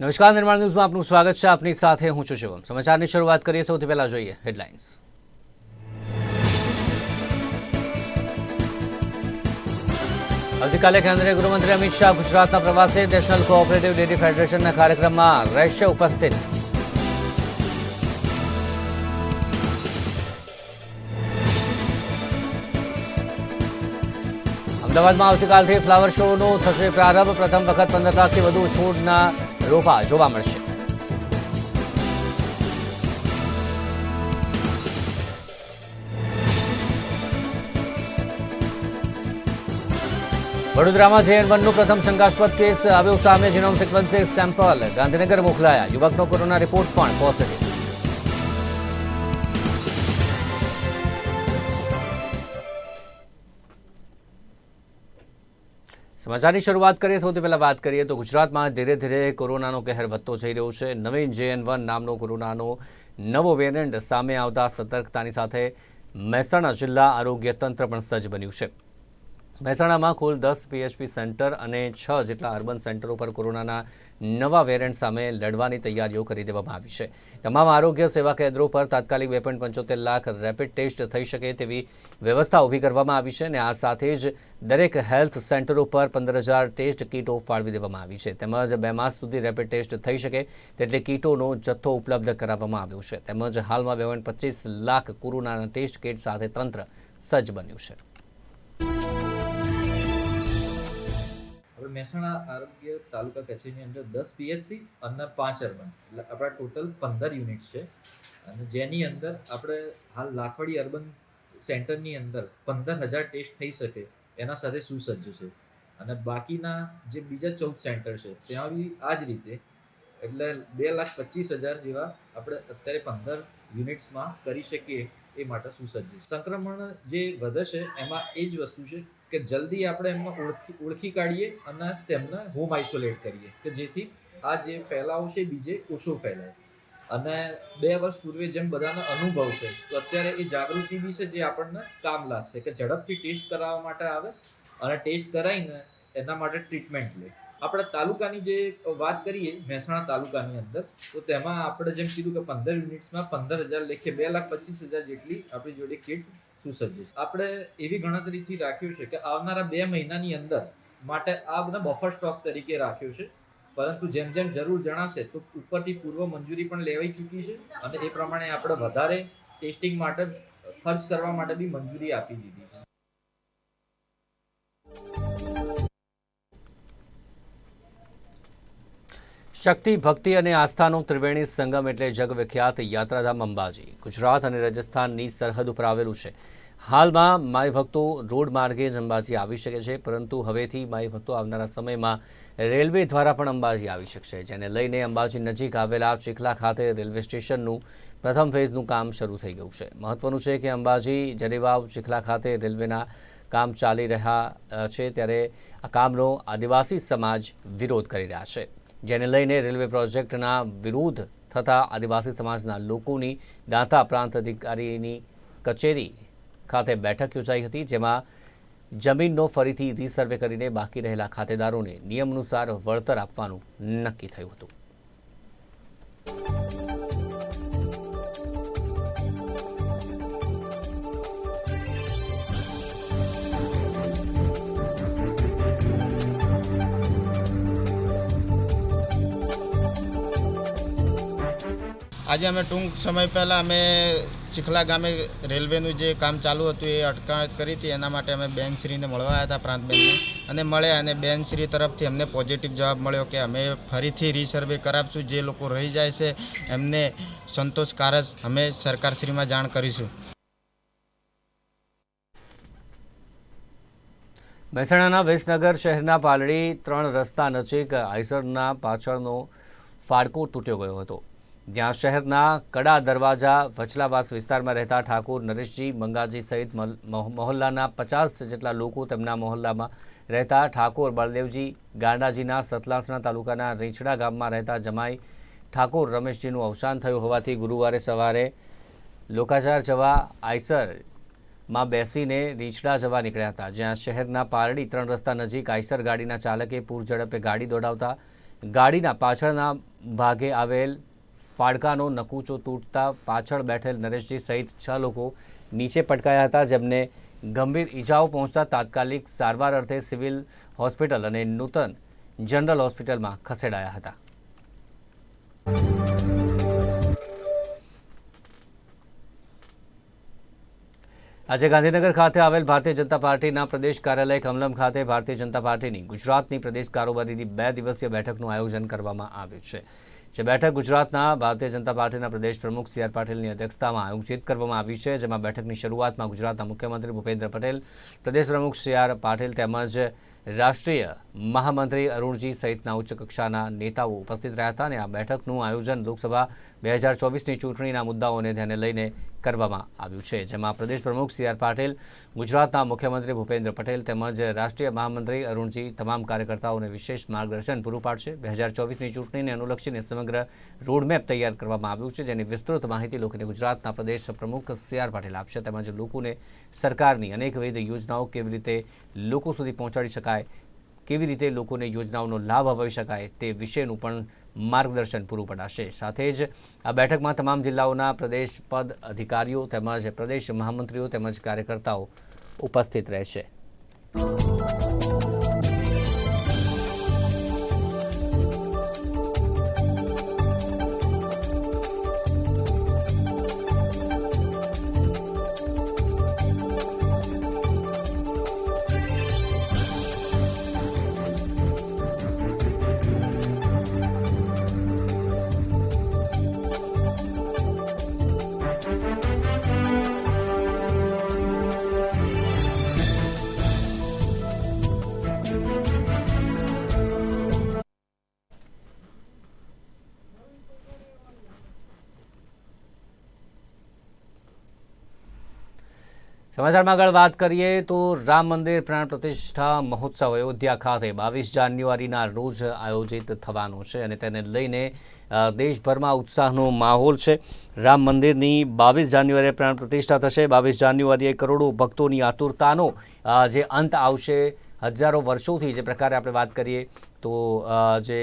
નમસ્કાર, નિર્માણ ન્યૂઝમાં આપનું સ્વાગત છે. આપની સાથે હું છું શિવમ સમાચારની શરૂઆત કરીએ, સૌથી પહેલા જોઈએ હેડલાઇન્સ. આવતીકાલે કેન્દ્રીય ગૃહમંત્રી અમિત શાહ ગુજરાતના પ્રવાસે નેશનલ કોઓપરેટિવ ડેરી ફેડરેશનના કાર્યક્રમમાં રહેશે ઉપસ્થિત. અમદાવાદમાં આવતીકાલથી ફ્લાવર શોનો થશે પ્રારંભ. પ્રથમ વખત પંદર લાખથી વધુ છોડના રોપા જોવા મળશે. વડોદરામાં જેએન વનનું પ્રથમ શંકાસ્પદ કેસ આવ્યો સામે જીનોમ સિક્વન્સિંગ સેમ્પલ. ગાંધીનગર મોકલાયા યુવકનો કોરોના રિપોર્ટ પણ પોઝિટિવ સમાચારની શરૂઆત કરીએ, સૌથી પહેલાં વાત કરીએ તો ગુજરાતમાં ધીરે ધીરે કોરોનાનો કહેર વધતો જઈ રહ્યો છે. નવીન જેએન વન નામનો કોરોનાનો નવો વેરિયન્ટ સામે આવતા સતર્કતાની સાથે મહેસાણા જિલ્લા આરોગ્ય તંત્ર પણ સજ્જ બન્યું છે. મહેસાણામાં કુલ દસ પીએચપી સેન્ટર અને છ જેટલા અર્બન સેન્ટરો પર કોરોનાના નવા વેરિયન્ટ સામે લડવાની તૈયારીઓ કરી દેવામાં આવી છે. તમામ આરોગ્ય સેવા કેન્દ્રો પર તાત્કાલિક બે પોઈન્ટ પંચોતેર લાખ રેપિડ ટેસ્ટ થઈ શકે તેવી વ્યવસ્થા ઊભી કરવામાં આવી છે અને આ સાથે જ દરેક હેલ્થ સેન્ટરો પર પંદર હજાર ટેસ્ટ કીટો ફાળવી દેવામાં આવી છે. તેમજ બે માસ સુધી રેપિડ ટેસ્ટ થઈ શકે તેટલી કીટોનો જથ્થો ઉપલબ્ધ કરાવવામાં આવ્યો છે. તેમજ હાલમાં બે લાખ કોરોનાના ટેસ્ટ કીટ સાથે તંત્ર સજ્જ બન્યું છે. મહેસાણા આરોગ્ય તાલુકા કચેરીની અંદર દસ પીએચસી અને પાંચ અર્બન એટલે આપણા ટોટલ પંદર યુનિટ છે. અને જેની અંદર આપણે હાલ લાખવાડી અર્બન સેન્ટરની અંદર પંદર હજાર ટેસ્ટ થઈ શકે, એના સાથે સુસજ્જ છે. અને બાકીના જે બીજા ચૌદ સેન્ટર છે, ત્યાં બી આ જ રીતે. એટલે બે લાખ પચીસ હજાર જેવા આપણે અત્યારે પંદર યુનિટ્સમાં કરી શકીએ એ માટે સુસજ્જ સંક્રમણ જે વધે છે, એમાં એ જ વસ્તુ છે કે જલ્દી આપણે એમને ઓળખી ઓળખી કાઢીએ અને તેમને હોમ આઇસોલેટ કરીએ, કે જેથી આ જે ફેલાવો છે બીજે ઓછો ફેલાય. અને બે વર્ષ પૂર્વે જેમ બધાનો અનુભવ છે, તો અત્યારે એ જાગૃતિ બી છે જે આપણને કામ લાગશે, કે ઝડપથી ટેસ્ટ કરાવવા માટે આવે અને ટેસ્ટ કરાવીને એના માટે ટ્રીટમેન્ટ લે. આપણે તાલુકાની જે વાત કરીએ, મહેસાણા તાલુકાની અંદર, તો તેમાં આપણે જેમ કીધું કે પંદર યુનિટ્સમાં પંદર હજાર લેખે બે લાખ પચીસ હજાર જેટલી આપણી જોડે કિટ સુસજ્જ છે આપણે એવી ગણતરીથી રાખ્યું છે કે આવનારા બે મહિનાની અંદર માટે આ બધા બફર સ્ટોક તરીકે રાખ્યો છે. પરંતુ જેમ જેમ જરૂર જણાશે તો ઉપરથી પૂર્વ મંજૂરી પણ લેવાઈ ચૂકી છે અને એ પ્રમાણે આપણે વધારે ટેસ્ટિંગ માટે ખર્ચ કરવા માટે બી મંજૂરી આપી દીધી શક્તિ, ભક્તિ અને આસ્થાનો ત્રિવેણી સંગમ એટલે જગવિખ્યાત યાત્રાધામ અંબાજી. ગુજરાત અને રાજસ્થાનની સરહદ ઉપર આવેલું છે. હાલમાં માય ભક્તો રોડ માર્ગે જ અંબાજી આવી શકે છે, પરંતુ હવેથી માય ભક્તો આવનારા સમયમાં રેલવે દ્વારા પણ અંબાજી આવી શકશે, જેને લઈને અંબાજી નજીક આવેલા ચીખલા ખાતે રેલવે સ્ટેશનનું પ્રથમ ફેઝનું કામ શરૂ થઈ ગયું છે. મહત્વનું છે કે અંબાજી, જરીવાવ, ચીખલા ખાતે રેલવેના કામ ચાલી રહ્યા છે, ત્યારે આ કામનો આદિવાસી સમાજ વિરોધ કરી રહ્યા છે. જેને લઈને રેલવે પ્રોજેક્ટના વિરોધ થતા આદિવાસી સમાજના લોકોની દાંતા પ્રાંત અધિકારીની કચેરી ખાતે બેઠક યોજાઈ હતી, જેમાં જમીનનો ફરીથી રીસર્વે કરીને બાકી રહેલા ખાતેદારોને નિયમ અનુસાર વળતર આપવાનું નક્કી થયું હતું. આજે અમે ટૂંક સમય પહેલાં અમે ચીખલા ગામે રેલવેનું જે કામ ચાલુ હતું એ અટકાયત કરી હતી. એના માટે અમે બેનશ્રીને મળવા આવ્યા હતા પ્રાંતબેનને અને મળ્યા અને બેનશ્રી તરફથી અમને પોઝિટિવ જવાબ મળ્યો કે અમે ફરીથી રીસર્વે કરાવશું. જે લોકો રહી જાય છે, એમને સંતોષકારક અમે સરકારશ્રીમાં જાણ કરીશું. મહેસાણાના વિસનગર શહેરના પાલડી ત્રણ રસ્તા નજીક આઈસરના પાછળનો ફાડકો તૂટ્યો ગયો હતો. જ્યાં શહેરના કડા દરવાજા વચલાવાસ વિસ્તારમાં રહેતા ઠાકોર, નરેશજી, મંગાજી સહિત મહોલ્લાના પચાસ જેટલા લોકો તેમના મહોલ્લામાં રહેતા ઠાકોર, બળદેવજી ગાંડાજીના સતલાસણા તાલુકાના રીંછડા ગામમાં રહેતા જમાઈ ઠાકોર, રમેશજીનું અવસાન થયું હોવાથી ગુરુવારે સવારે લોકાચાર જવા આઈસરમાં બેસીને રીંછડા જવા નીકળ્યા હતા, જ્યાં શહેરના પારડી ત્રણ રસ્તા નજીક આઈસર ગાડીના ચાલકે પૂર ઝડપે ગાડી દોડાવતા ગાડીના પાછળના ભાગે આવેલ ફાડકાનો નકુચો તૂટતા પાછળ બેઠેલ નરેશજી સહિત છ લોકો નીચે પટકાયા હતા, જેમને ગંભીર ઈજાઓ પહોંચતા તાત્કાલિક સારવાર અર્થે સિવિલ હોસ્પિટલ અને નૂતન જનરલ હોસ્પિટલમાં ખસેડાયા હતા. આજે ગાંધીનગર ખાતે આવેલ ભારતીય જનતા પાર્ટીના પ્રદેશ કાર્યાલય કમલમ ખાતે ભારતીય જનતા પાર્ટીની ગુજરાતની પ્રદેશ કારોબારીની બે દિવસીય બેઠકનું આયોજન કરવામાં આવ્યું છે. જે બેઠક ગુજરાતના ભારતીય જનતા પાર્ટીના પ્રદેશ પ્રમુખ સી આર પાટીલની અધ્યક્ષતામાં આયોજિત કરવામાં આવી છે, જેમાં બેઠકની શરૂઆતમાં ગુજરાતના મુખ્યમંત્રી ભૂપેન્દ્ર પટેલ, પ્રદેશ પ્રમુખ સી આર પાટીલ તેમજ રાષ્ટ્રીય મહામંત્રી અરુણજી સહિતના ઉચ્ચ કક્ષાના નેતાઓ ઉપસ્થિત રહ્યા હતા અને આ બેઠકનું આયોજન લોકસભા બે હજાર ચોવીસની ચૂંટણીના મુદ્દાઓને ધ્યાને લઈને કરવામાં આવ્યું છે, જેમાં પ્રદેશ પ્રમુખ સી આર પાટીલ, ગુજરાતના મુખ્યમંત્રી ભૂપેન્દ્ર પટેલ તેમજ રાષ્ટ્રીય મહામંત્રી અરુણજી તમામ કાર્યકર્તાઓને વિશેષ માર્ગદર્શન પૂરું પાડશે. બે હજાર ચોવીસની ચૂંટણીને અનુલક્ષીને સમગ્ર રોડમેપ તૈયાર કરવામાં આવ્યું છે, જેની વિસ્તૃત માહિતી લોકોને ગુજરાતના પ્રદેશ પ્રમુખ સી આર પાટીલ આપશે, તેમજ લોકોને સરકારની અનેકવિધ યોજનાઓ કેવી રીતે લોકો સુધી પહોંચાડી શકાય કેવી રીતે લોકોને યોજનાઓનો લાભ અપાવી શકાય તે વિશેનું પણ માર્ગદર્શન પૂરું પડાશે. સાથે જ આ બેઠકમાં તમામ જિલ્લાઓના પ્રદેશ પદ અધિકારીઓ તેમજ પ્રદેશ મહામંત્રીઓ તેમજ કાર્યકર્તાઓ ઉપસ્થિત રહેશે. સમાચારમાં આગળ વાત કરીએ તો રામ મંદિર પ્રાણ પ્રતિષ્ઠા મહોત્સવ અયોધ્યા ખાતે બાવીસ જાન્યુઆરીના રોજ આયોજિત થવાનો છે અને તેને લઈને દેશભરમાં ઉત્સાહનો માહોલ છે. રામ મંદિરની બાવીસ જાન્યુઆરીએ પ્રાણ પ્રતિષ્ઠા થશે. બાવીસ જાન્યુઆરીએ કરોડો ભક્તોની આતુરતાનો જે અંત આવશે હજારો વર્ષોથી જે પ્રકારે આપણે વાત કરીએ તો જે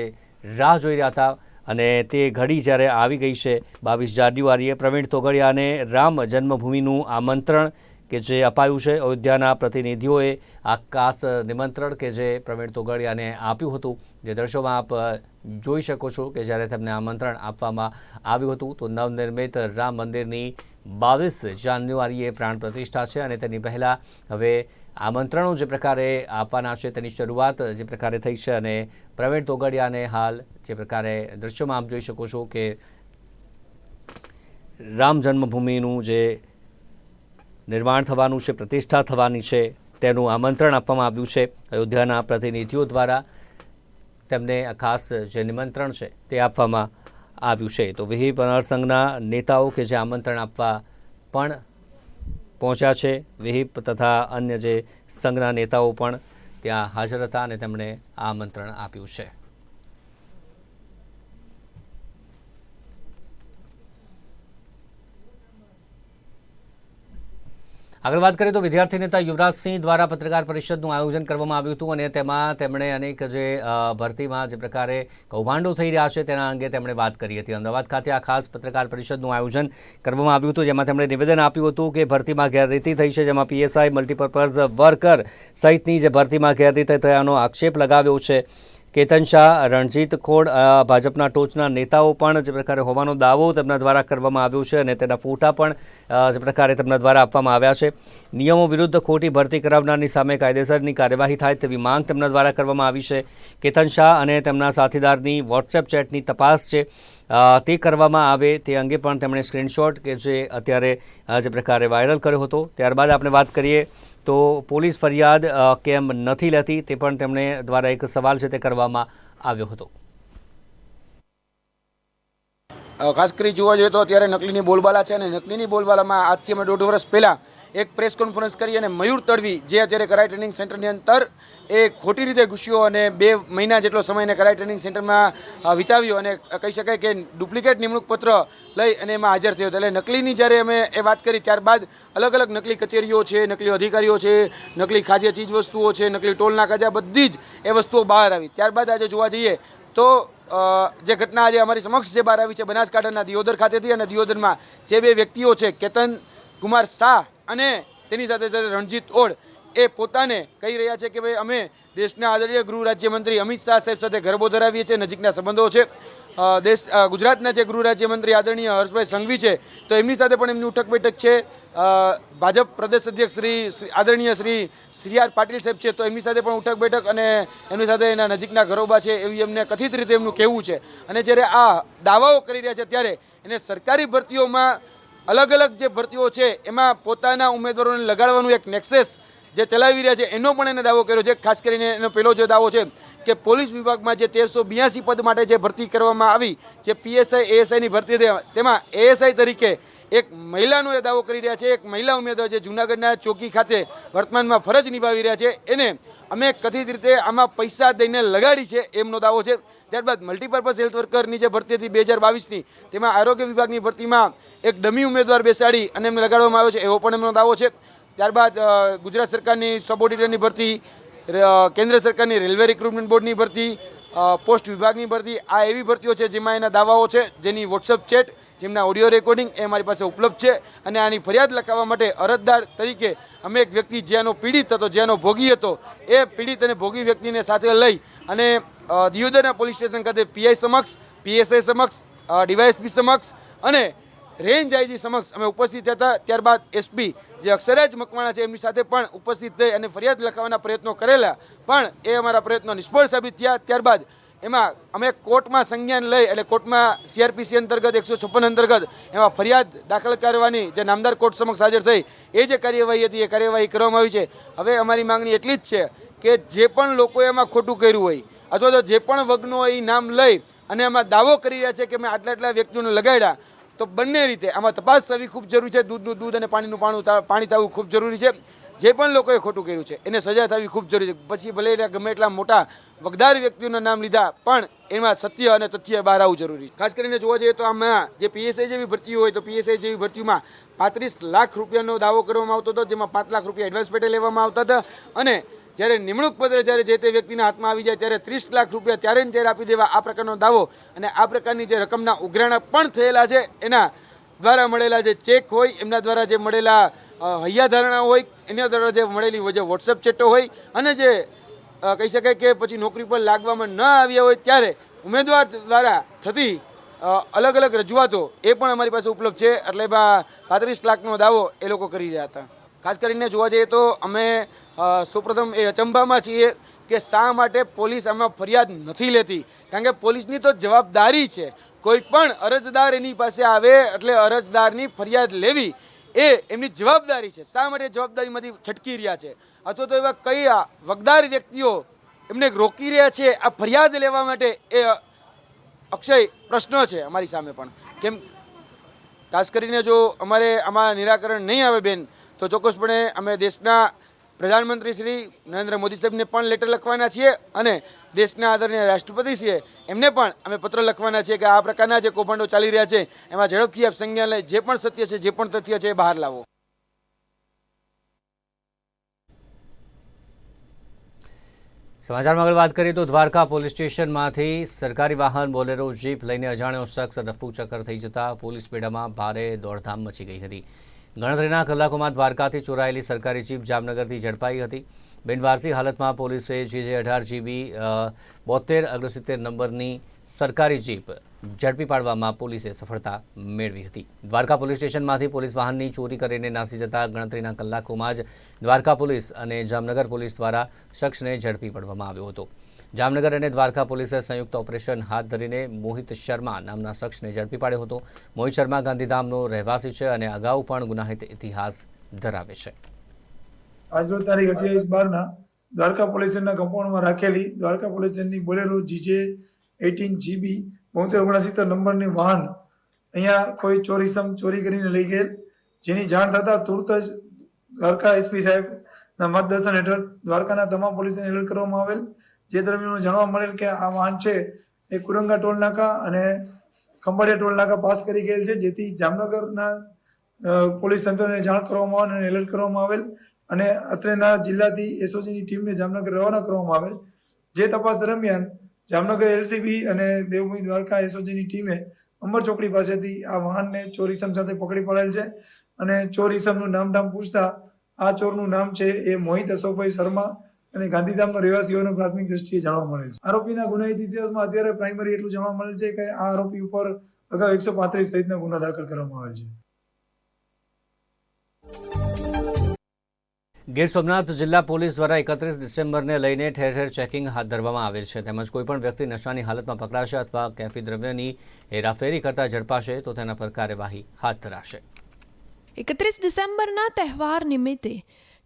રાહ જોઈ રહ્યા હતા અને તે ઘડી જ્યારે આવી ગઈ છે બાવીસ જાન્યુઆરીએ પ્રવીણ તોગડિયાને રામ જન્મભૂમિનું આમંત્રણ કે જે અપાયું છે, અયોધ્યાના પ્રતિનિધિઓએ આ ખાસ નિમંત્રણ કે જે પ્રવીણ તોગડિયાને આપ્યું હતું. જે દ્રશ્યોમાં આપ જોઈ શકો છો કે જ્યારે તેમને આમંત્રણ આપવામાં આવ્યું હતું, તો નવનિર્મિત રામ મંદિરની બાવીસ જાન્યુઆરીએ પ્રાણ પ્રતિષ્ઠા છે અને તેની પહેલાં હવે આમંત્રણો જે પ્રકારે આપવાના છે, તેની શરૂઆત જે પ્રકારે થઈ છે અને પ્રવીણ તોગડિયાને હાલ જે પ્રકારે દ્રશ્યોમાં આપ જોઈ શકો છો કે રામ જન્મભૂમિનું જે નિર્માણ થવાનું છે, પ્રતિષ્ઠા થવાની છે, તેનું આમંત્રણ આપવામાં આવ્યું છે. અયોધ્યાના પ્રતિનિધિઓ દ્વારા તેમને આ ખાસ જે નિમંત્રણ છે તે આપવામાં આવ્યું છે. તો વિહિ સંઘના નેતાઓ કે જે આમંત્રણ આપવા પણ પહોંચ્યા છે. વિહિપ તથા અન્ય જે સંઘના નેતાઓ પણ ત્યાં હાજર હતા અને તેમણે આમંત્રણ આપ્યું છે. આગળ વાત કરીએ તો વિદ્યાર્થી નેતા યુવરાજસિંહ દ્વારા પત્રકાર પરિષદનું આયોજન કરવામાં આવ્યું હતું અને તેમાં તેમણે અનેક જે ભરતીમાં જે પ્રકારે કૌભાંડો થઈ રહ્યા છે તેના અંગે તેમણે વાત કરી હતી. અમદાવાદ ખાતે આ ખાસ પત્રકાર પરિષદનું આયોજન કરવામાં આવ્યું હતું, જેમાં તેમણે નિવેદન આપ્યું હતું કે ભરતીમાં ગેરરીતિ થઈ છે, જેમાં પીએસઆઈ મલ્ટીપર્પઝ વર્કર સહિતની જે ભરતીમાં ગેરરીતિ થયાનો આક્ષેપ લગાવ્યો છે. કેતન શાહ, રણજીત ખોડ ભાજપના ટોચના નેતાઓ પણ જે પ્રકારે હોવાનો દાવો તેમના દ્વારા કરવામાં આવ્યો છે અને તેના ફોટા પણ જે પ્રકારે તેમના દ્વારા આપવામાં આવ્યા છે. નિયમો વિરુદ્ધ ખોટી ભરતી કરાવનારની સામે કાયદેસરની કાર્યવાહી થાય તેવી માંગ તેમના દ્વારા કરવામાં આવી છે. કેતન શાહ અને તેમના સાથીદારની વોટ્સએપ ચેટની તપાસ છે તે કરવામાં આવે તે અંગે પણ તેમણે સ્ક્રીનશોટ કે જે અત્યારે જે પ્રકારે વાયરલ કર્યો હતો. ત્યારબાદ આપણે વાત કરીએ તો પોલીસ ફરિયાદ કેમ નથી લેતી તે પણ તેમણે દ્વારા એક સવાલ છે તે કરવામાં આવ્યો હતો. ખાસ કરી જોવા જોઈએ તો અત્યારે નકલીની બોલબાલા છે અને નકલીની બોલબાલામાં આજથી અમે દોઢ વર્ષ પહેલાં એક પ્રેસ કોન્ફરન્સ કરી અને મયુર તડવી જે અત્યારે કરાઈ ટ્રેનિંગ સેન્ટરની અંદર એ ખોટી રીતે ઘૂસ્યો અને બે મહિના જેટલો સમય એને કરાઈ ટ્રેનિંગ સેન્ટરમાં વિતાવ્યો અને કહી શકાય કે ડુપ્લિકેટ નિમણૂક પત્ર લઈ અને એમાં હાજર થયો એટલે નકલીની જ્યારે અમે એ વાત કરી ત્યારબાદ અલગ અલગ નકલી કચેરીઓ છે, નકલી અધિકારીઓ છે, નકલી ખાદ્ય ચીજ વસ્તુઓ છે, નકલી ટોલના કાજા બધી જ એ વસ્તુઓ બહાર આવી. ત્યારબાદ આજે જોવા જઈએ તો જે ઘટના આજે અમારી સમક્ષ જે બહાર આવી છે બનાસકાંઠાના દિયોદર ખાતેથી અને દિયોદરમાં જે બે વ્યક્તિઓ છે, કેતન કુમાર શાહ અને તેની સાથે સાથે રણજીત ઓડ એ પોતાને કહી રહ્યા છે કે ભાઈ, અમે દેશના આદરણીય ગૃહ રાજ્યમંત્રી અમિત શાહ સાહેબ સાથે ગરબો ધરાવીએ છીએ, નજીકના સંબંધો છે. દેશ ગુજરાતના જે ગૃહ રાજ્યમંત્રી આદરણીય હર્ષભાઈ સંઘવી છે, તો એમની સાથે પણ એમની ઉઠક બેઠક છે. ભાજપ પ્રદેશ અધ્યક્ષ શ્રી, આદરણીય શ્રી શ્રી આર પાટીલ સાહેબ છે, તો એમની સાથે પણ ઉઠક બેઠક અને એમની સાથે એના નજીકના ઘરોબા છે એવી એમને કથિત રીતે એમનું કહેવું છે. અને જ્યારે આ દાવાઓ કરી રહ્યા છે, ત્યારે એને સરકારી ભરતીઓમાં અલગ અલગ જે ભરતીઓ છે એમાં પોતાના ઉમેદવારોને લગાડવાનું એક નેક્સેસ જે ચલાવી રહ્યા છે, એનો પણ એને દાવો કર્યો છે. ખાસ કરીને એનો પહેલો જે દાવો છે કે પોલીસ વિભાગમાં જે તેરસો બ્યાસી પદ માટે જે ભરતી કરવામાં આવી, જે પીએસઆઈ એએસઆઈની ભરતી હતી, તેમાં એએસઆઈ તરીકે એક મહિલાનો એ દાવો કરી રહ્યા છે. એક મહિલા ઉમેદવાર જે જૂનાગઢના ચોકી ખાતે વર્તમાનમાં ફરજ નિભાવી રહ્યા છે. એને અમે કથિત રીતે આમાં પૈસા દઈને લગાડી છે એમનો દાવો છે. ત્યારબાદ મલ્ટીપર્પઝ હેલ્થ વર્કરની જે ભરતી હતી બે હજાર બાવીસની, તેમાં આરોગ્ય વિભાગની ભરતીમાં એક ડમી ઉમેદવાર બેસાડી અને એમને લગાડવામાં આવ્યો છે. એવો પણ એમનો દાવો છે. ત્યારબાદ ગુજરાત સરકારની સબ ઓડિટરની ભરતી કેન્દ્ર સરકારની રેલવે રિક્રુટમેન્ટ બોર્ડની ભરતી પોસ્ટ વિભાગની ભરતી, આ એવી ભરતીઓ છે જેમાં એના દાવાઓ છે, જેની વોટ્સઅપ ચેટ, જેમના ઓડિયો રેકોર્ડિંગ એ મારી પાસે ઉપલબ્ધ છે અને આની ફરિયાદ લખાવવા માટે અરજદાર તરીકે અમે એક વ્યક્તિ જેનો પીડિત હતો જેનો ભોગી હતો, એ પીડિત અને ભોગી વ્યક્તિને સાથે લઈ અને દિયોદરના પોલીસ સ્ટેશન ખાતે પીઆઈ સમક્ષ, પીએસઆઈ સમક્ષ ડીવાયએસપી સમક્ષ અને રેન્જ આઈજી સમક્ષ અમે ઉપસ્થિત હતા ત્યારબાદ એસપી જે અક્ષરાજ મકવાણા છે, એમની સાથે પણ ઉપસ્થિત થઈ અને ફરિયાદ લખાવવાના પ્રયત્નો કરેલા. પણ એ અમારા પ્રયત્નો નિષ્ફળ સાબિત થયા. ત્યારબાદ એમાં અમે કોર્ટમાં સંજ્ઞાન લઈ એટલે કોર્ટમાં સીઆરપીસી અંતર્ગત, એકસો છપ્પન અંતર્ગત એમાં ફરિયાદ દાખલ કરવાની જે નામદાર કોર્ટ સમક્ષ હાજર થઈ, એ જે કાર્યવાહી હતી, એ કાર્યવાહી કરવામાં આવી છે. હવે અમારી માંગણી એટલી જ છે કે જે પણ લોકોએ એમાં ખોટું કર્યું હોય, અથવા તો જે પણ વગનો એ નામ લઈ અને એમાં દાવો કરી રહ્યા છે કે મેં આટલા આટલા વ્યક્તિઓને લગાડ્યા તો બંને રીતે આમાં તપાસ થવી ખૂબ જરૂરી છે. દૂધનું દૂધ અને પાણીનું પાણું પાણી થવું ખૂબ જરૂરી છે. જે પણ લોકોએ ખોટું કર્યું છે, એને સજા થવી ખૂબ જરૂરી છે. પછી ભલે એટલા ગમે એટલા મોટા વગદાર વ્યક્તિઓના નામ લીધા, પણ એમાં સત્ય અને તથ્ય બહાર આવવું જરૂરી ખાસ કરીને જોવા જઈએ તો આમાં જે પીએસઆઈ જેવી ભરતીઓ હોય, તો પીએસઆઈ જેવી ભરતીમાં પાંત્રીસ લાખ રૂપિયાનો દાવો કરવામાં આવતો હતો, જેમાં પાંચ લાખ રૂપિયા એડવાન્સ પેટે લેવામાં આવતા હતા. અને જ્યારે નિમણૂક પત્ર જ્યારે જે તે વ્યક્તિના હાથમાં આવી જાય ત્યારે ત્રીસ લાખ રૂપિયા ત્યારે ને ત્યારે આપી દેવા આ પ્રકારનો દાવો અને આ પ્રકારની જે રકમના ઉઘરાણા પણ થયેલા છે, એના દ્વારા મળેલા જે ચેક હોય, એમના દ્વારા જે મળેલા હૈયાધારણા હોય, એના દ્વારા જે મળેલી જે વોટ્સઅપ ચેટો હોય અને જે કહી શકાય કે પછી નોકરી પર લાગવામાં ન આવ્યા હોય ત્યારે ઉમેદવાર દ્વારા થતી અલગ અલગ રજૂઆતો એ પણ અમારી પાસે ઉપલબ્ધ છે. એટલે પાંત્રીસ લાખનો દાવો એ લોકો કરી રહ્યા હતા. ખાસ કરીને જોવા જઈએ તો અમે સૌપ્રથમ એ અચંબામાં છીએ કે શા માટે પોલીસ આમાં ફરિયાદ નથી લેતી? કારણ કે પોલીસની તો જવાબદારી છે. કોઈ પણ અરજદાર એની પાસે આવે એટલે અરજદારની ફરિયાદ લેવી એ એમની જવાબદારી છે. શા માટે જવાબદારીમાંથી છટકી રહ્યા છે? અથવા તો એવા કયા વગદાર વ્યક્તિઓ એમને રોકી રહ્યા છે આ ફરિયાદ લેવા માટે? એ અક્ષય પ્રશ્ન છે અમારી સામે પણ. કેમ? ખાસ કરીને જો અમારે આમાં નિરાકરણ નહીં આવે બેન તો ચોક્કસપણે અમે દેશના પ્રધાનમંત્રી શ્રી નરેન્દ્ર મોદી સાહેબને પણ લેટર લખવાના છીએ અને દેશના આદરણીય રાષ્ટ્રપતિ છીએ, એમને પણ અમે પત્ર લખવાના છીએ કે આ પ્રકારના જે કૌભાંડો ચાલી રહ્યા છે, એમાં ઝડપથી આપ સંજ્ઞાન લઈ જે પણ સત્ય છે, જે પણ તથ્ય છે એ બહાર લાવો. સમાચારમાં આગળ વાત કરીએ તો દ્વારકા પોલીસ સ્ટેશનમાંથી સરકારી વાહન બોલેરો, જીપ લઈને અજાણ્યો શખ્સ રફુ ચક્કર થઈ જતા પોલીસ બેડામાં ભારે દોડધામ મચી ગઈ હતી. ગણતરીના કલાકોમાં દ્વારકાથી ચોરાયેલી સરકારી જીપ જામનગરથી ઝડપાઈ હતી. બિનવારસી હાલતમાં પોલીસે જે જે અઢાર જીબી બોતેર અગ્રસિત્તેર નંબરની સરકારી જીપ ઝડપી પાડવામાં પોલીસે સફળતા મેળવી હતી. દ્વારકા પોલીસ સ્ટેશનમાંથી પોલીસ વાહનની ચોરી કરીને નાસી જતા ગણતરીના કલાકોમાં જ દ્વારકા પોલીસ અને જામનગર પોલીસ દ્વારા શખ્સને ઝડપી પાડવામાં આવ્યો હતો. જામનગર અને દ્વારકા પોલીસે સંયુક્ત ઓપરેશન હાથ ધરીને મોહિત શર્મા નામના શખ્સને ઝડપી પાડ્યો હતો. મોહિત શર્મા ગાંધીધામનો રહેવાસી છે અને અગાઉ પણ ગુનાહિત ઇતિહાસ ધરાવે છે. આજરોજ તારીખ અઠ્યાવીસ બારના દ્વારકા પોલીસના કમ્પાઉન્ડમાં રાખેલી દ્વારકા પોલીસની બોલેરો જીજે એટીન જીબી બોતેર ઓગણસિત્તેર નંબરની વાહન અહીંયા કોઈ ચોરીસમ ચોરી કરીને લઈ ગયેલ. જેની જાણ થતાં તુરત જ દ્વારકા એસપી સાહેબના માર્ગદર્શન હેઠળ દ્વારકાના તમામ પોલીસને એલર્ટ કરવામાં આવેલ. જે દરમિયાન જાણવા મળેલ કે આ વાહન છે એ કુરંગા ટોલ નાકા અને ખંભાળિયા ટોલ નાકા પાસ કરી ગયેલ છે, જેથી જામનગરના પોલીસ તંત્રને જાણ કરવામાં આવેલ અને એલર્ટ કરવામાં આવેલ અને અત્રેના જિલ્લાથી એસઓજીની ટીમને જામનગર રવાના કરવામાં આવેલ. જે તપાસ દરમિયાન જામનગર એલસીબી અને દેવભૂમિ દ્વારકા એસઓજીની ટીમે અંબર ચોકડી પાસેથી આ વાહનને ચોર ઇસમ સાથે પકડી પાડેલ છે અને ચોર નામ ધામ પૂછતા આ ચોરનું નામ છે એ મોહિત અશોકભાઈ શર્મા અને ગાંધીધામના રહેવાસીઓને પ્રાથમિક દ્રષ્ટિએ જાણવા મળે છે. આરોપીના ગુનાહિત ઇતિહાસમાં અત્યારે પ્રાઇમરી એટલું જાણવા મળે છે કે આ આરોપી ઉપર અગાઉ એકસો પાંત્રીસ સહિતના ગુના દાખલ કરવામાં આવેલ છે. ગીર સોમનાથ જિલ્લા પોલીસ દ્વારા એકત્રીસ ડિસેમ્બરને લઈને ઠેર ઠેર ચેકિંગ હાથ ધરવામાં આવેલ છે. તેમજ કોઈપણ વ્યક્તિ નશાની હાલતમાં પકડાશે અથવા કેફી દ્રવ્યની હેરાફેરી કરતા ઝડપાશે તો તેના પર કાર્યવાહી હાથ ધરાશે. એકત્રીસ ડિસેમ્બરના તહેવાર નિમિત્તે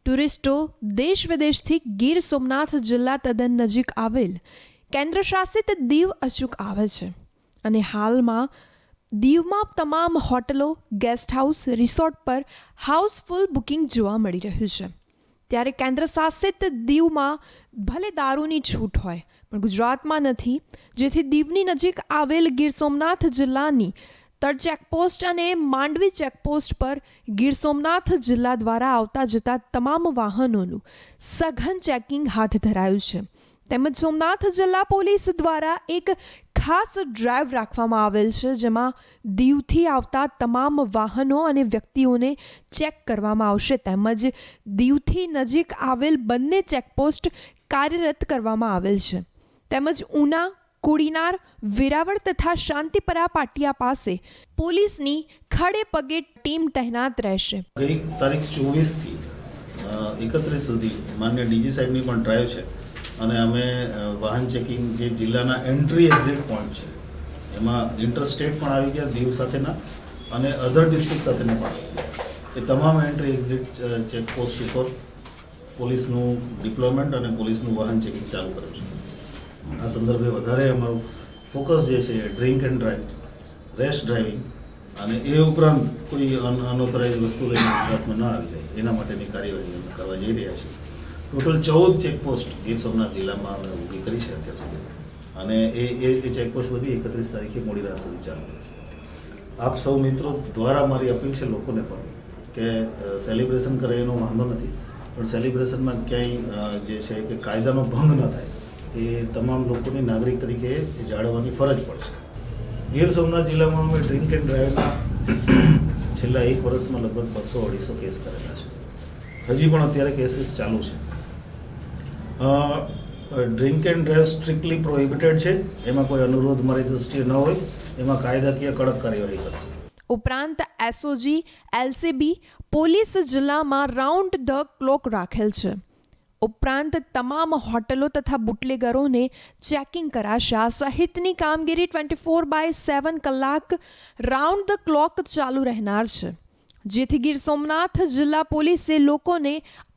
ટુરિસ્ટો દેશ વિદેશથી ગીર સોમનાથ જિલ્લા તદ્દન નજીક આવેલ. કેન્દ્રશાસિત દીવ અચૂક આવે છે. અને હાલમાં દીવમાં તમામ હોટલો ગેસ્ટ હાઉસ રિસોર્ટ પર હાઉસફુલ બુકિંગ જોવા મળી રહ્યું છે. ત્યારે કેન્દ્ર શાસિત દીવમાં ભલે દારૂની છૂટ હોય, પણ ગુજરાતમાં નથી, જેથી દીવની નજીક આવેલ ગીર સોમનાથ જિલ્લાની તળ ચેકપોસ્ટ અને માંડવી ચેકપોસ્ટ પર ગીર સોમનાથ જિલ્લા દ્વારા આવતા જતા તમામ વાહનોનું સઘન ચેકિંગ હાથ ધરાયું છે. તેમજ સોમનાથ જિલ્લા પોલીસ દ્વારા એક ખાસ ડ્રાઈવ રાખવામાં આવેલ છે, જેમાં દીવથી આવતા તમામ વાહનો અને વ્યક્તિઓને ચેક કરવામાં આવશે. તેમજ દીવથી નજીક આવેલ બંને ચેકપોસ્ટ કાર્યરત કરવામાં આવેલ છે. તેમજ ઉના કોડીનાર વેરાવળ તથા શાંતિપરા પાટિયા પાસે પોલીસની ખડે પગે ટીમ તહેનાત રહેશે. ગઈ તારીખ ચોવીસથી એકત્રીસ સુધી માન્ય ડીજી સાહેબની પણ ડ્રાઈવ છે. અને અમે વાહન ચેકિંગ જે જિલ્લાના એન્ટ્રી એક્ઝિટ પોઈન્ટ છે, એમાં ઇન્ટરસ્ટેટ પણ આવી ગયા દીવ સાથેના અને અધર ડિસ્ટ્રિક્ટ સાથેના પણ એ તમામ એન્ટ્રી એક્ઝિટ ચેકપોસ્ટ ઉપર પોલીસનું ડિપ્લોયમેન્ટ અને પોલીસનું વાહન ચેકિંગ ચાલુ કર્યું છે. આ સંદર્ભે વધારે અમારું ફોકસ જે છે drink and drive rash driving અને એ ઉપરાંત કોઈ અન અનઓથોરાઇઝ વસ્તુ લઈને ગુજરાતમાં ન આવી જાય. એના માટેની કાર્યવાહી અમે કરવા જઈ રહ્યા છીએ. ટોટલ ચૌદ ચેકપોસ્ટ ગીર સોમનાથ જિલ્લામાં અમે ઊભી કરી છે અત્યાર સુધી. અને એ એ ચેકપોસ્ટ બધી એકત્રીસ તારીખે મોડી રાત સુધી ચાલુ રહેશે. આપ સૌ મિત્રો દ્વારા મારી અપીલ છે લોકોને પણ કે સેલિબ્રેશન કરે એનો વાંધો નથી. પણ સેલિબ્રેશનમાં ક્યાંય જે છે કે કાયદાનો ભંગ ન થાય. એ તમામ લોકોને નાગરિક તરીકે જાળવવાની ફરજ પડશે. ગીર સોમનાથ જિલ્લામાં અમે ડ્રિંક એન્ડ ડ્રાઈવના છેલ્લા એક વર્ષમાં લગભગ બસો અઢીસો કેસ કરેલા છે. હજી પણ અત્યારે કેસીસ ચાલુ છે. Drink and drive strictly prohibited છે. એમાં કોઈ અનુરોધ મારી દૃષ્ટિએ ન હોય. એમાં કાયદાકીય કડક કાર્યવાહી કરશે. ઉપરાંત એસઓજી, એલસીબી, પોલીસ જિલ્લામાં રાઉન્ડ ધ ક્લોક રાખેલ છે. ઉપરાંત તમામ હોટલો તથા બુટલેગરોને ચેકિંગ કરાશે. આ સહિતની કામગીરી ટ્વેન્ટી ફોર બાય સેવન કલાક રાઉન્ડ ધ ક્લોક ચાલુ રહેનાર છે. જેથી ગીર સોમનાથ જિલ્લા પોલીસે લોકોને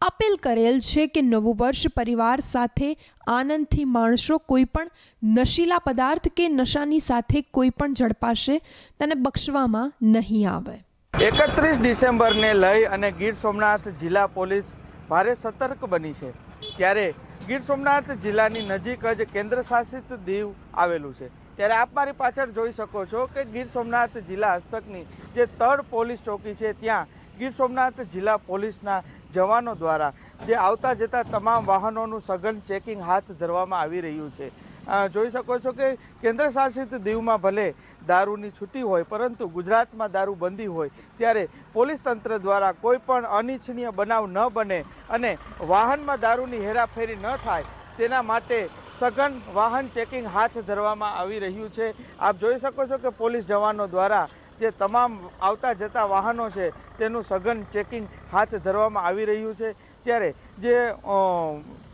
અપીલ કરેલ છે કે નવું વર્ષ પરિવાર સાથે આનંદથી માણશો કોઈ પણ નશીલા પદાર્થ કે નશાની સાથે કોઈ પણ ઝડપાશે તેને બક્ષવામાં નહીં આવે. એકત્રીસ ડિસેમ્બરને લઈ અને ગીર સોમનાથ જિલ્લા પોલીસ ભારે સતર્ક બની છે. ત્યારે ગીર સોમનાથ જિલ્લાની નજીક જ કેન્દ્ર શાસિત દીવ આવેલું છે. ત્યારે આપ મારી પાછળ જોઈ શકો છો કે ગીર સોમનાથ જિલ્લા હસ્તકની જે તળ પોલીસ ચોકી છે, ત્યાં ગીર સોમનાથ જિલ્લા પોલીસના જવાનો દ્વારા જે આવતા જતા તમામ વાહનોનું સઘન ચેકિંગ હાથ ધરવામાં આવી રહ્યું છે. જોઈ શકો છો કે કેન્દ્ર શાસિત દીવમાં ભલે દારૂની છૂટી હોય, પરંતુ ગુજરાતમાં દારૂ બંધી હોય, ત્યારે પોલીસ તંત્ર દ્વારા કોઈ પણ અનિચ્છનીય બનાવ ન બને અને વાહનમાં દારૂની હેરાફેરી ન થાય, તેના માટે સઘન વાહન ચેકિંગ હાથ ધરવામાં આવી રહ્યું છે. આપ જોઈ શકો છો કે પોલીસ જવાનો દ્વારા જે તમામ આવતા જતા વાહનો છે, તેનું સઘન ચેકિંગ હાથ ધરવામાં આવી રહ્યું છે. ત્યારે જે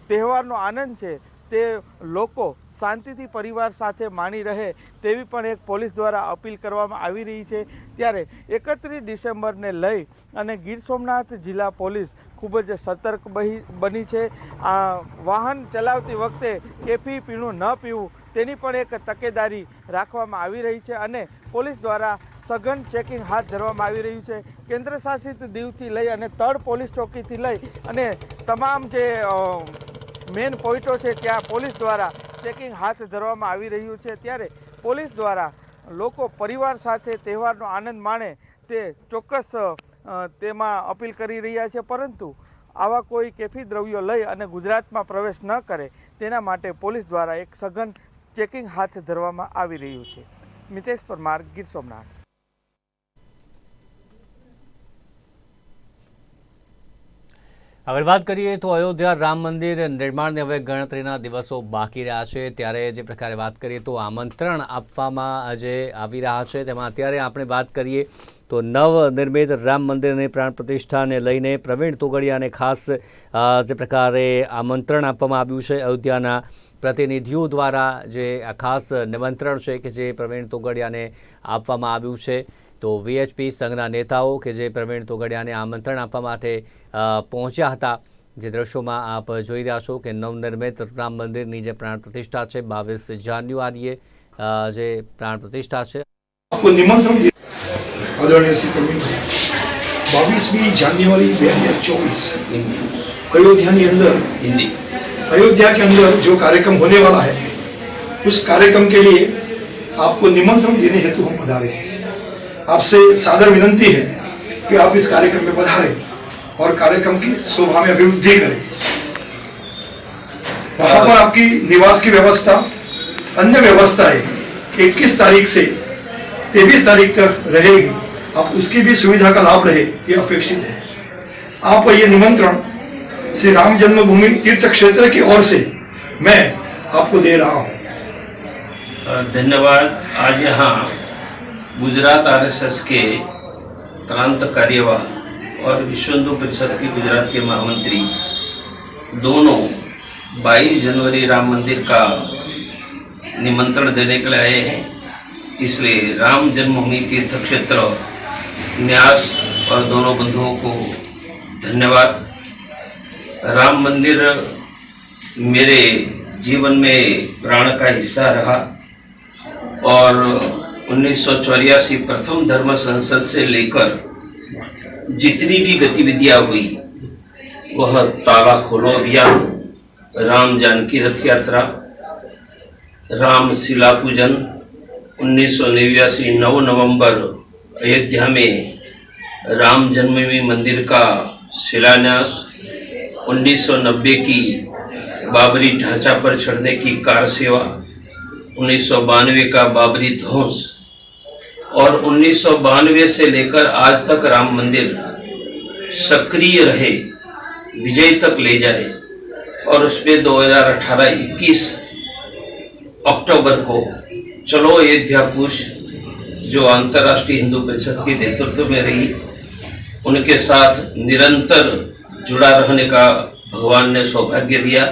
તહેવારનો આનંદ છે તે લોકો શાંતિથી પરિવાર સાથે માણી રહે તેવી પણ એક પોલીસ દ્વારા અપીલ કરવામાં આવી રહી છે. ત્યારે એકત્રીસ ડિસેમ્બરને લઈ અને ગીર સોમનાથ જિલ્લા પોલીસ ખૂબ જ સતર્ક બની છે. આ વાહન ચલાવતી વખતે કેફી પીણું ન પીવું તેની પણ એક તકેદારી રાખવામાં આવી રહી છે અને પોલીસ દ્વારા સઘન ચેકિંગ હાથ ધરવામાં આવી રહ્યું છે. કેન્દ્ર શાસિત દીવથી લઈ અને તળ પોલીસ ચોકીથી લઈ અને તમામ જે મેન પોઈન્ટો છે ત્યાં પોલીસ દ્વારા ચેકિંગ હાથ ધરવામાં આવી રહ્યું છે. ત્યારે પોલીસ દ્વારા લોકો પરિવાર સાથે તહેવારનો આનંદ માણે તે ચોક્કસ તેમાં અપીલ કરી રહ્યા છે. પરંતુ આવા કોઈ કેફી દ્રવ્યો લઈ અને ગુજરાતમાં પ્રવેશ ન કરે તેના માટે પોલીસ દ્વારા એક સઘન ચેકિંગ હાથ ધરવામાં આવી રહ્યું છે. મિતેશ પરમાર, ગીર સોમનાથ. આગળ વાત કરીએ તો અયોધ્યા રામ મંદિર નિર્માણને હવે ગણતરીના દિવસો બાકી રહ્યા છે. ત્યારે જે પ્રકારે વાત કરીએ તો આમંત્રણ આપવામાં આજે આવી રહ્યા છે. તેમાં અત્યારે આપણે વાત કરીએ તો નવ નિર્મિત રામ મંદિરની પ્રાણ પ્રતિષ્ઠાને લઈને પ્રવીણ તોગડિયાને ખાસ જે પ્રકારે આમંત્રણ આપવામાં આવ્યું છે. અયોધ્યાના પ્રતિનિધિઓ દ્વારા જે આ ખાસ નિમંત્રણ છે કે જે પ્રવીણ તોગડિયાને આપવામાં આવ્યું છે. તો વીએચપી સંઘના નેતાઓ કે જે પ્રવીણ તોગડિયાને આમંત્રણ આપવા માટે અ, પહોંચ્યા હતા જે દ્રશ્યોમાં આપ જોઈ રહ્યા છો કે નવનિર્મિત રામ મંદિરની જે પ્રાણ પ્રતિષ્ઠા છે બાવીસ જાન્યુઆરીએ અ, જે પ્રાણ પ્રતિષ્ઠા છે आपको निमंत्रण दिया आदरणीय श्री प्रवीण बाईसवीं जान्युआरी બે હજાર ચોવીસ अयोध्या अंदर हिंदी अयोध्या के अंदर जो कार्यक्रम होने वाला है उस कार्यक्रम के लिए आपको निमंत्रण देने हेतु हम पधारे हैं आपसे सादर विनंती है कि आप इस कार्यक्रम में पधारें और कार्यक्रम की शोभा में अभिवृद्धि करें। वहाँ पर आपकी निवास की व्यवस्था, अन्य व्यवस्थाएँ 21 तारीख से 23 तारीख तक रहेगी। आप उसकी भी सुविधा का लाभ रहे, ये अपेक्षित है। आप ये निमंत्रण श्री राम जन्मभूमि तीर्थ क्षेत्र की ओर से मैं आपको दे रहा हूँ। धन्यवाद। आज यहाँ गुजरात आरएसएस के प्रांत कार्यवाह और विश्व हिंदू परिषद के गुजरात के महामंत्री, दोनों 22 जनवरी राम मंदिर का निमंत्रण देने के लिए आए हैं। इसलिए राम जन्मभूमि तीर्थ क्षेत्र, न्यास और दोनों बंधुओं को धन्यवाद। राम मंदिर मेरे जीवन में प्राण का हिस्सा रहा और उन्नीस सौ चौरासी प्रथम धर्म संसद से लेकर जितनी भी गतिविधियाँ हुई, वह ताला खोलो अभियान, राम जानकी रथ यात्रा, राम शिला पूजन, उन्नीस सौ नौ नवंबर अयोध्या में राम जन्मभूमि मंदिर का शिलान्यास 1990 की बाबरी ढांचा पर चढ़ने की कार सेवा उन्नीस सौ बानवे का बाबरी ध्वंस और उन्नीस सौ बानवे से लेकर आज तक राम मंदिर सक्रिय रहे, विजय तक ले जाए और उसमें 2018-21 अक्टूबर को चलो अयोध्या कुश जो अंतर्राष्ट्रीय हिंदू परिषद के नेतृत्व में रही, उनके साथ निरंतर जुड़ा रहने का भगवान ने सौभाग्य दिया।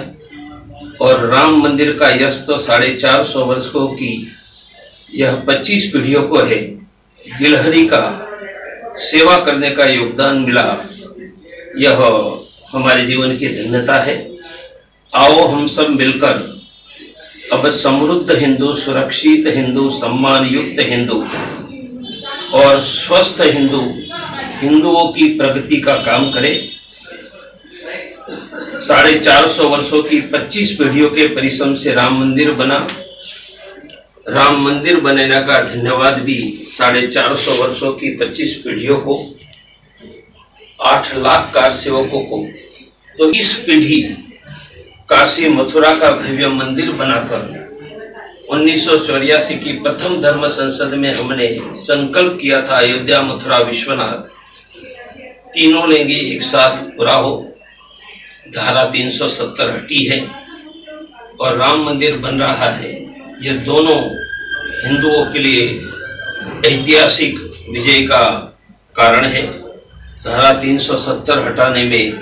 और राम मंदिर का यश तो साढ़े चार सौ वर्षों की यह पच्चीस पीढ़ियों को है। गिलहरी का सेवा करने का योगदान मिला। यह हमारे जीवन की धन्यता है। आओ हम सब मिलकर अब समृद्ध हिंदू, सुरक्षित हिंदू सम्मान युक्त हिंदू और स्वस्थ हिंदू, हिंदुओं की प्रगति का काम करें। साढ़े चार सौ वर्षो की पच्चीस पीढ़ियों के परिश्रम से राम मंदिर बना। राम मंदिर बनने का धन्यवाद भी साढ़े चार सौ वर्षो की पच्चीस पीढ़ियों को, आठ लाख कार सेवकों को। तो इस पीढ़ी काशी मथुरा का भव्य मंदिर बनाकर उन्नीस सौ चौरासी की प्रथम धर्म संसद में हमने संकल्प किया था, अयोध्या मथुरा विश्वनाथ। तीनों लेंगे एक साथ पूरा हो धारा 370 हटी है और राम मंदिर बन रहा है। ये दोनों हिंदुओं के लिए ऐतिहासिक विजय का कारण है। धारा 370 हटाने में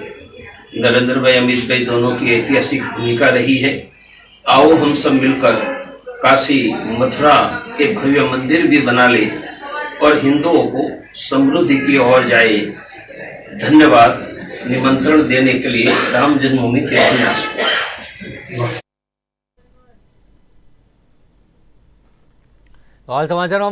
नरेंद्र भाई, अमित भाई दोनों की ऐतिहासिक भूमिका रही है। आओ हम सब मिलकर काशी मथुरा के भव्य मंदिर भी बना ले और हिंदुओं को समृद्धि की ओर जाए। धन्यवाद। निमंत्रण देने के लिए राम जन्मभूमि तीर्थन्यास को હાલ સમાચારમાં